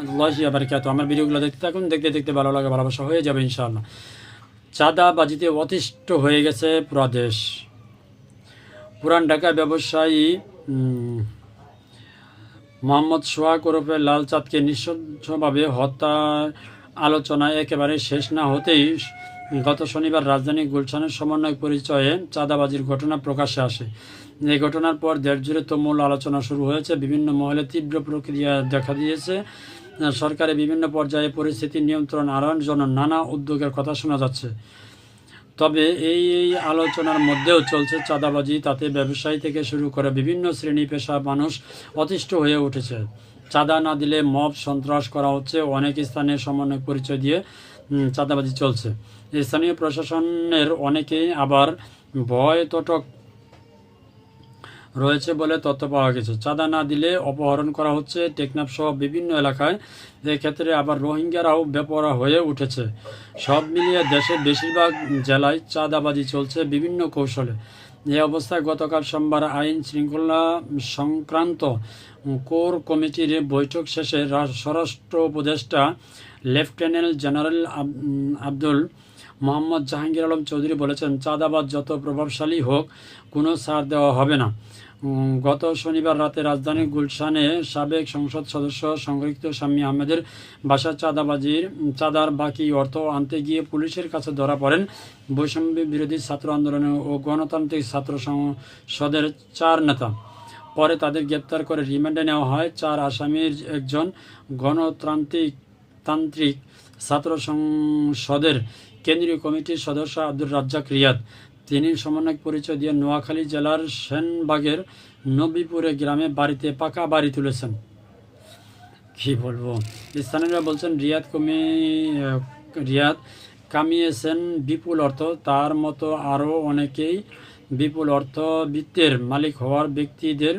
আল্লাহ বারকাত, আমার ভিডিওগুলো দেখতে থাকুন, দেখতে দেখতে ভালো লাগে, ভালোবাসা হয়ে যাবে ইনশাআল্লাহ। চাঁদাবাজিতে অতিষ্ঠ হয়ে গেছে পুরা দেশ। পুরান ঢাকা ব্যবসায়ী মোহাম্মদ সোহাগ ওরফে লাল চাঁদকে নিঃসহভাবে হত্যার আলোচনা একেবারে শেষ না হতেই গত শনিবার রাজধানী গুলশানের সমন্বয় পরিচয়ে চাঁদাবাজির ঘটনা প্রকাশ্যে আসে। এই ঘটনার পর দেশজুড়ে তুমুল আলোচনা শুরু হয়েছে, বিভিন্ন মহলে তীব্র প্রক্রিয়া দেখা দিয়েছে। সরকারের বিভিন্ন পর্যায়ে পরিস্থিতি নিয়ন্ত্রণ আনার জন্য নানা উদ্যোগের কথা শোনা যাচ্ছে। তবে এই এই আলোচনার মধ্যেও চলছে চাঁদাবাজি, তাতে ব্যবসায়ী থেকে শুরু করে বিভিন্ন শ্রেণি পেশা মানুষ অতিষ্ঠ হয়ে উঠেছে। চাঁদা না দিলে মব সন্ত্রাস করা হচ্ছে, অনেক স্থানে সমন্বয় পরিচয় দিয়ে চাঁদাবাজি চলছে। স্থানীয় প্রশাসনের অনেকেই আবার ভয় তটক রয়েছে বলে তথ্য পাওয়া গেছে। চাঁদা না দিলে অপহরণ করা হচ্ছে টেকনাফ সহ বিভিন্ন এলাকায়। এক্ষেত্রে আবার রোহিঙ্গারাও বেপরা হয়ে উঠেছে। সব মিলিয়ে দেশের বেশিরভাগ জেলায় চাঁদাবাজি চলছে বিভিন্ন কৌশলে। এ অবস্থায় গতকাল সোমবার আইন শৃঙ্খলা সংক্রান্ত কোর কমিটির বৈঠক শেষে স্বরাষ্ট্র উপদেষ্টা লেফটেন্যান্ট জেনারেল আব্দুল মোহাম্মদ জাহাঙ্গীর আলম চৌধুরী বলেছেন, চাঁদাবাজ যত প্রভাবশালী হোক, কোনো ছাড় দেওয়া হবে না। গত শনিবার রাতে রাজধানীর গুলশানে সাবেক সংসদ সদস্য সংরক্ষিত স্বামী আহমেদের বাসা চাঁদাবাজির, চাঁদার বাকি অর্থ আনতে গিয়ে পুলিশের কাছে ধরা পড়েন বৈষম্য বিরোধী ছাত্র আন্দোলন ও গণতান্ত্রিক ছাত্র সংসদের চার নেতা। পরে তাদের গ্রেপ্তার করে রিমান্ডে নেওয়া হয়। চার আসামির একজন গণতান্ত্রিক তান্ত্রিক ছাত্র সংসদের কেন্দ্রীয় কমিটির সদস্য আব্দুর রাজ্জাক রিয়াদ। তিনি সমন্বয়ক পরিচয় দিয়ে নোয়াখালী জেলার সেনবাগের নবীপুরে গ্রামে বাড়িতে পাকা বাড়ি তুলেছেন। কি বলব? স্থানীয়রা বলছেন, রিয়াদ কমি রিয়াদ কামিয়েছেন বিপুল অর্থ। তার মতো আরও অনেকেই বিপুল অর্থবিত্তের মালিক হওয়ার ব্যক্তিদের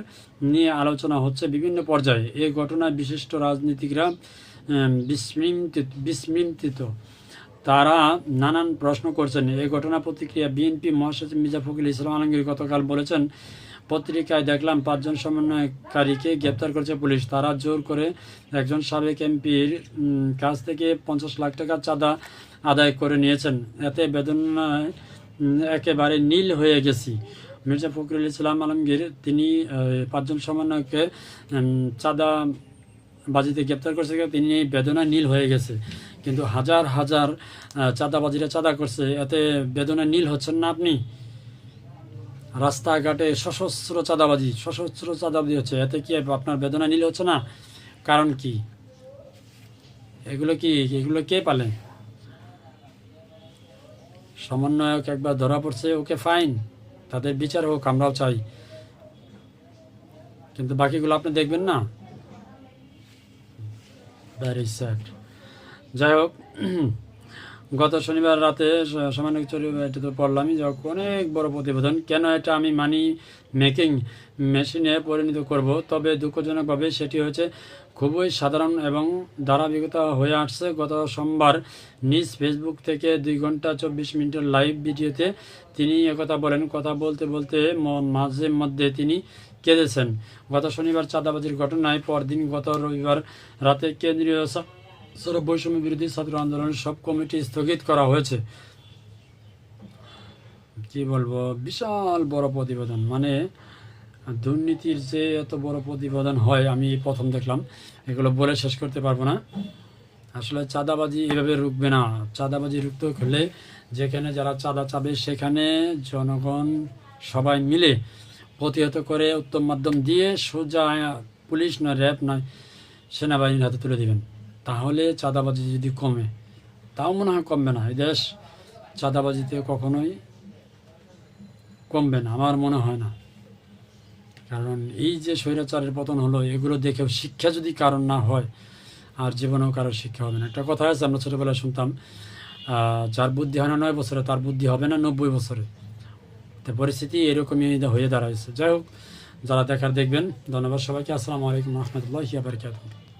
নিয়ে আলোচনা হচ্ছে বিভিন্ন পর্যায়ে। এই ঘটনায় বিশিষ্ট রাজনীতিকরা বিস্মৃত বিস্মৃত তারা নানান প্রশ্ন করছেন। এই ঘটনা প্রতিক্রিয়া বিএনপি মহাসচিব মির্জা ফখরুল ইসলাম আলমগীর গতকাল বলেছেন, পত্রিকায় দেখলাম পাঁচজন সমন্বয়কারীকে গ্রেপ্তার করেছে পুলিশ। তারা জোর করে একজন সাবেক এমপির কাছ থেকে পঞ্চাশ লাখ টাকা চাঁদা আদায় করে নিয়েছেন। এতে বেদনায় একেবারে নীল হয়ে গেছি। মির্জা ফখরুল ইসলাম আলমগীর, তিনি পাঁচজন সমন্বয়কে চাঁদা বাজিতে গ্রেপ্তার করছে তিনি বেদনা নীল হয়ে গেছে। কিন্তু হাজার হাজার চাঁদাবাজিরা চাঁদা করছে। এতে বেদনা নীল হচ্ছেন না আপনি? রাস্তাঘাটে সশস্ত্র চাঁদাবাজি সশস্ত্র চাঁদাবাজি হচ্ছে। এতে কি আপনার বেদনা নীল হচ্ছে না? কারণ কি? এগুলো কি, এগুলো কে পালে? সমন্বয়ক একবার ধরা পড়ছে, ওকে ফাইন। তাদের বিচার হোক, আমরাও চাই। কিন্তু বাকিগুলো আপনি দেখবেন না। ভ্যারি স্যাড যাই হোক গত শনিবার রাতে সামান্য চলে এটা তো পড়লামই হোক, অনেক বড় প্রতিবেদন। কেন এটা আমি মানি মেকিং মেশিনে পরিণত করব? তবে দুঃখজনকভাবে সেটি হচ্ছে খুবই সাধারণ এবং ধারাবাহিকতা হয়ে আসছে। গত সোমবার নিজ ফেসবুক থেকে দুই ঘণ্টা চব্বিশ মিনিটের লাইভ ভিডিওতে তিনি একথা বলেন। কথা বলতে বলতে মাঝে মধ্যে তিনি কেঁদেছেন গত শনিবার চাঁদাবাজির ঘটনায় পরদিন গত রবিবার রাতে কেন্দ্রীয় সা- সড়ক বৈষম্য বিরোধী ছাত্র আন্দোলনের সব কমিটি স্থগিত করা হয়েছে। কি বলব? বিশাল বড় প্রতিবেদন। মানে দুর্নীতির যে এত বড় প্রতিবেদন হয়, আমি প্রথম দেখলাম। এগুলো বলে শেষ করতে পারব না। আসলে চাঁদাবাজি এভাবে রুখবে না। চাঁদাবাজি রুখতে হলে যেখানে যারা চাঁদা চাবে, সেখানে জনগণ সবাই মিলে প্রতিহত করে উত্তম মাধ্যম দিয়ে সোজা পুলিশ নয়, র্যাব নয়, সেনাবাহিনীর হাতে তুলে দিবেন। তাহলে চাঁদাবাজি যদি কমে, তাও মনে হয় কমবে না। এই দেশ চাঁদাবাজিতে কখনোই কমবে না, আমার মনে হয় না। কারণ এই যে স্বৈরাচারের পতন হলো, এগুলো দেখেও শিক্ষা যদি কারণ না হয়, আর জীবনেও কারোর শিক্ষা হবে না। একটা কথা আছে, আমরা ছোটোবেলায় শুনতাম যার বুদ্ধি হয় না নয় বছরে, তার বুদ্ধি হবে না নব্বই বছরে। তো পরিস্থিতি এরকমই হয়ে দাঁড়াইছে যাই হোক যারা দেখার দেখবেন ধন্যবাদ সবাইকে আসসালামু আলাইকুম রহমতুল্লাহ বারকাতুহ